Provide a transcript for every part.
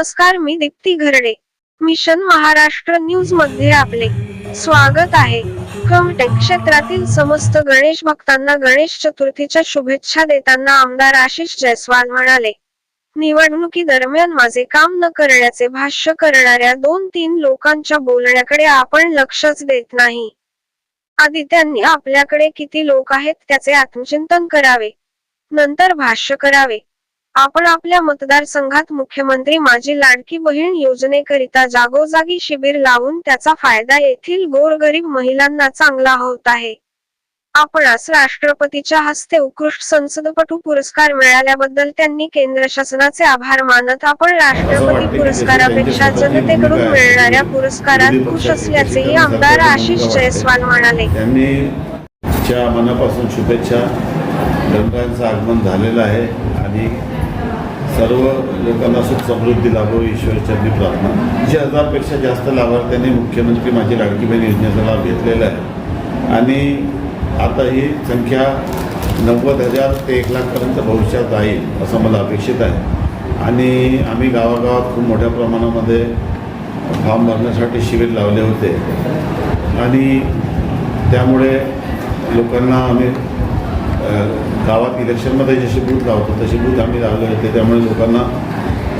नमस्कार मी दीप्ती घरडे. मिशन महाराष्ट्र न्यूजमध्ये आपले स्वागत आहे. कमटेक क्षेत्रातील समस्त गणेश भक्तांना गणेश चतुर्थीच्या शुभेच्छा देताना आमदार आशिष जयस्वाल म्हणाले निवडणुकी दरम्यान माझे काम न करण्याचे भाष्य करणाऱ्या दोन तीन लोकांच्या बोलण्याकडे आपण लक्षच देत नाही. आधी त्यांनी आपल्याकडे किती लोक आहेत त्याचे आत्मचिंतन करावे. नंतर भाष्य करावे. आपण आपल्या मतदारसंघात मुख्यमंत्री माझी लाडकी बहीण योजनेकरिता जागोजागी शिबिर लावून त्याचा फायदा येथील गोरगरीब महिलांना चांगला होत आहे. आपणास राष्ट्रपतीच्या हस्ते उत्कृष्ट संसदपटू पुरस्कार मिळाल्याबद्दल त्यांनी केंद्र शासनाचे आभार मानत आपण राष्ट्रपती पुरस्कारापेक्षा जनतेकडून मिळणाऱ्या पुरस्कारात खुश असल्याचेही आमदार आशिष जयस्वाल म्हणाले. मनापासून शुभेच्छा. गणरायांचं आगमन झालेलं आहे आणि सर्व लोकांना सुख समृद्धी लाभो ईश्वरचरणी प्रार्थना. तीनशे हजारपेक्षा जास्त लाभार्थ्यांनी मुख्यमंत्री माझी लाडकी बहीण योजनेचा लाभ घेतलेला आहे. आणि आता ही संख्या नव्वद हजार ते एक लाखपर्यंत भविष्यात जाईल असं मला अपेक्षित आहे. आणि आम्ही गावागावात खूप मोठ्या प्रमाणामध्ये फॉर्म भरण्यासाठी शिबिर लावले होते. आणि त्यामुळे लोकांना आम्ही गावात इलेक्शनमध्ये जसे बूथ लावतो तसे बूथ आम्ही लावले होते. त्यामुळे लोकांना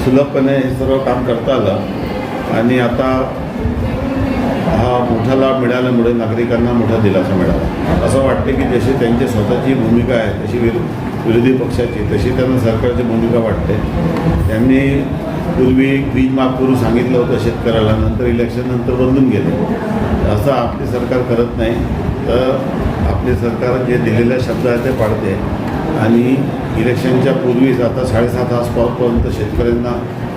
सुलभपणे हे सर्व काम करता आलं. आणि आता हा मोठा लाभ मिळाल्यामुळे नागरिकांना मोठा दिलासा मिळाला. असं वाटते की जशी त्यांची स्वतःची भूमिका आहे तशी विरो विरोधी पक्षाची तशी त्यांना सरकारची भूमिका वाटते. त्यांनी पूर्वी वीज माफ करून सांगितलं होतं शेतकऱ्याला नंतर इलेक्शन नंतर बदलून गेले. असं आपले सरकार करत नाही. तर आपले सरकार जे दिलेल्या शब्द आहे ते पाळते आणि इलेक्शनच्या पूर्वीच आता साडेसात आसपासपर्यंत शेतकऱ्यांना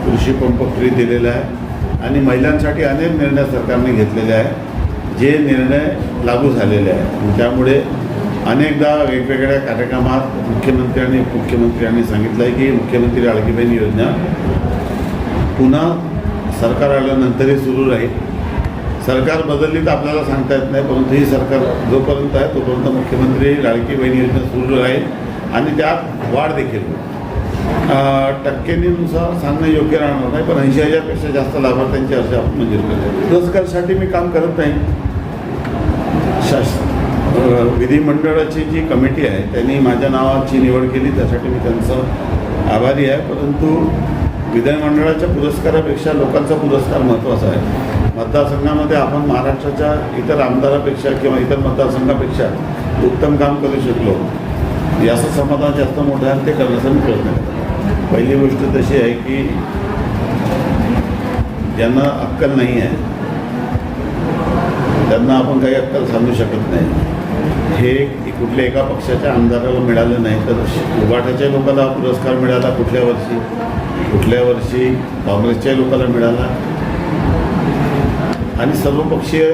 कृषी पंप फ्री दिलेला आहे आणि महिलांसाठी अनेक निर्णय सरकारने घेतलेले आहे जे निर्णय लागू झालेले आहेत. त्यामुळे अनेकदा वेगवेगळ्या कार्यक्रमात मुख्यमंत्र्यांनी मुख्यमंत्र्यांनी सांगितलं आहे की मुख्यमंत्री लाडकी योजना पुन्हा सरकार आल्यानंतरही सुरू राहील. सरकार बदलली तर आपल्याला सांगता येत नाही परंतु ही सरकार जोपर्यंत आहे तोपर्यंत मुख्यमंत्री लाडकी बहीण योजना सुरू राहील आणि त्यात वाढ देखील होईल. टक्केनीनुसार सांगणं योग्य राहणार नाही पण ऐंशी हजारपेक्षा जास्त लाभार्थ्यांचे अर्ज आपण मंजूर केले पुरस्कारसाठी मी काम करत नाही. शास विधिमंडळाची जी कमिटी आहे त्यांनी माझ्या नावाची निवड केली त्यासाठी मी त्यांचं आभारी आहे परंतु विधानमंडळाच्या पुरस्कारापेक्षा लोकांचा पुरस्कार महत्त्वाचा आहे. मतदारसंघामध्ये आपण महाराष्ट्राच्या इतर आमदारापेक्षा किंवा इतर मतदारसंघापेक्षा उत्तम काम करू शकलो. याचं समाधान जास्त मोठं आहे ते करण्याचा मी प्रयत्न करतो. पहिली गोष्ट तशी आहे की ज्यांना अक्कल नाही आहे त्यांना आपण काही अक्कल सांगू शकत नाही. हे कुठल्या एका पक्षाच्या आमदाराला मिळालं नाही तर उभाटाच्या लोकांना पुरस्कार मिळाला कुठल्या वर्षी? कुठल्या वर्षी काँग्रेसच्या लोकांना मिळाला? आणि सर्वपक्षीय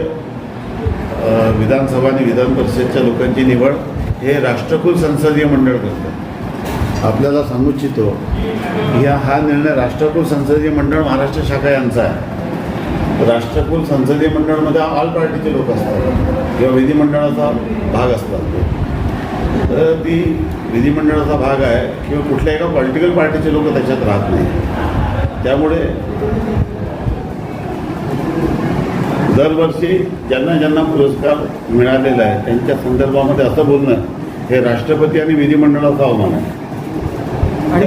विधानसभा आणि विधान परिषदच्या लोकांची निवड हे राष्ट्रकुल संसदीय मंडळ करतं. आपल्याला सांगू इच्छितो या हा निर्णय राष्ट्रकुल संसदीय मंडळ महाराष्ट्र शाखा यांचा आहे. राष्ट्रकुल संसदीय मंडळमध्ये ऑल पार्टीचे लोक असतात किंवा विधिमंडळाचा भाग असतात. तर ती विधिमंडळाचा भाग आहे किंवा कुठल्या एका पॉलिटिकल पार्टीचे लोक त्याच्यात राहत नाही. त्यामुळे दरवर्षी ज्यांना ज्यांना पुरस्कार मिळालेला आहे त्यांच्या संदर्भामध्ये असं बोलणं हे राष्ट्रपती आणि विधिमंडळाचा अवमान आहे. आणि?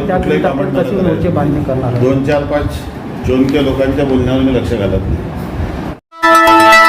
दोन चार पाच जोनके लोकांच्या बोलण्यावर मी लक्ष घालत नाही.